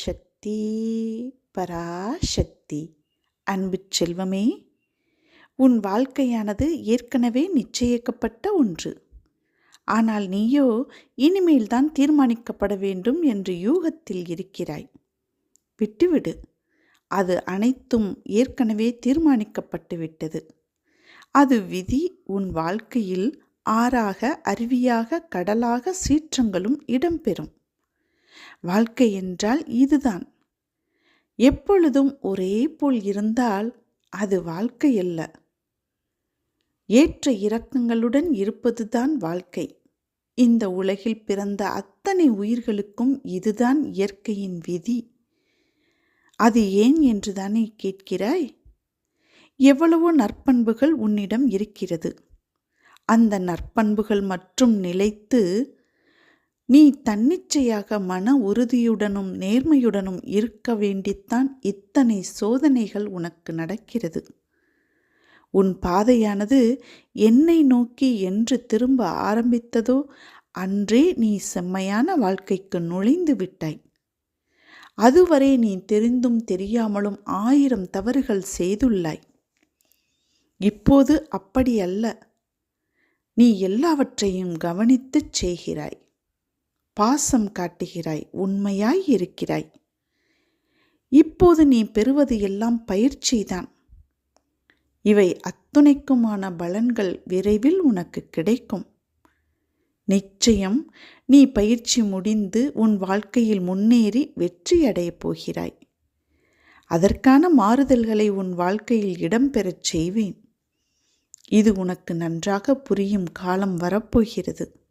சக்தி பராசக்தி. அன்பு செல்வமே உன் வாழ்க்கையானது ஏற்கனவே நிச்சயிக்கப்பட்ட ஒன்று. ஆனால் நீயோ இனிமேல் தான் தீர்மானிக்கப்பட வேண்டும் என்று யூகத்தில் இருக்கிறாய். விட்டுவிடு. அது அனைத்தும் ஏற்கனவே தீர்மானிக்கப்பட்டு விட்டது. அது விதி உன் வாழ்க்கையில் ஆறாக அருவியாக கடலாக சீற்றங்களும் இடம்பெறும். வாழ்க்கை என்றால் இதுதான். எப்பொழுதும் ஒரே போல் இருந்தால் அது வாழ்க்கை அல்ல. ஏற்ற இறக்கங்களுடன் இருப்பதுதான் வாழ்க்கை. இந்த உலகில் பிறந்த அத்தனை உயிர்களுக்கும் இதுதான் இயற்கையின் விதி. அது ஏன் என்று தானே கேட்கிறாய்? எவ்வளவோ நற்பண்புகள் உன்னிடம் இருக்கிறது. அந்த நற்பண்புகள் மற்றும் நிலைத்து நீ தன்னிச்சையாக மன உறுதியுடனும் நேர்மையுடனும் இருக்க வேண்டித்தான் இத்தனை சோதனைகள் உனக்கு நடக்கிறது. உன் பாதையானது என்னை நோக்கி என்று திரும்ப ஆரம்பித்ததோ அன்றே நீ செம்மையான வாழ்க்கைக்கு நுழைந்து விட்டாய். அதுவரை நீ தெரிந்தும் தெரியாமலும் ஆயிரம் தவறுகள் செய்துள்ளாய். இப்போது அப்படியல்ல. நீ எல்லாவற்றையும் கவனித்துச் செய்கிறாய். பாசம் காட்டுகிறாய் உண்மையாய் இருக்கிறாய். இப்போது நீ பெறுவது எல்லாம் பயிற்சிதான். இவை அத்துணைக்குமான பலன்கள் விரைவில் உனக்கு கிடைக்கும். நிச்சயம் நீ பயிற்சி முடிந்து உன் வாழ்க்கையில் முன்னேறி வெற்றியடையப் போகிறாய். அதற்கான மாறுதல்களை உன் வாழ்க்கையில் இடம்பெறச் செய்வேன். இது உனக்கு நன்றாக புரியும் காலம் வரப்போகிறது.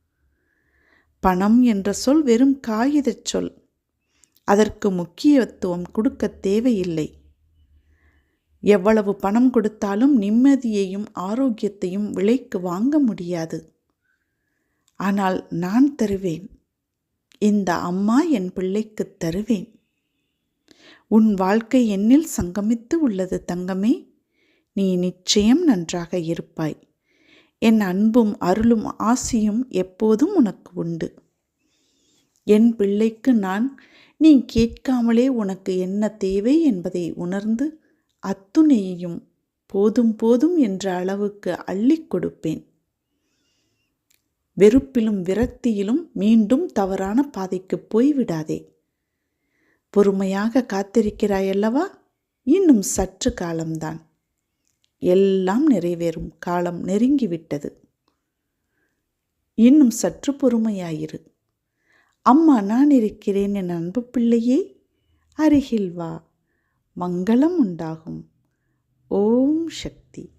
பணம் என்ற சொல் வெறும் காகிதச் சொல். அதற்கு முக்கியத்துவம் கொடுக்க தேவையில்லை. எவ்வளவு பணம் கொடுத்தாலும் நிம்மதியையும் ஆரோக்கியத்தையும் விலைக்கு வாங்க முடியாது. ஆனால் நான் தருவேன். இந்த அம்மா என் பிள்ளைக்கு தருவேன். உன் வாழ்க்கை என்னில் சங்கமித்து உள்ளது தங்கமே. நீ நிச்சயம் நன்றாக இருப்பாய். என் அன்பும் அருளும் ஆசியும் எப்போதும் உனக்கு உண்டு. என் பிள்ளைக்கு நான் நீ கேட்காமலே உனக்கு என்ன தேவை என்பதை உணர்ந்து அத்துணையையும் போதும் போதும் என்ற அளவுக்கு அள்ளிக் கொடுப்பேன். வெறுப்பிலும் விரக்தியிலும் மீண்டும் தவறான பாதைக்கு போய்விடாதே. பொறுமையாக காத்திருக்கிறாயல்லவா? இன்னும் சற்று காலம்தான். எல்லாம் நிறைவேறும். காலம் நெருங்கிவிட்டது. இன்னும் சற்று பொறுமையாயிரு. அம்மா நான் இருக்கிறேன் என் அன்பு பிள்ளையே அருகில் வா. மங்களம் உண்டாகும். ஓம் சக்தி.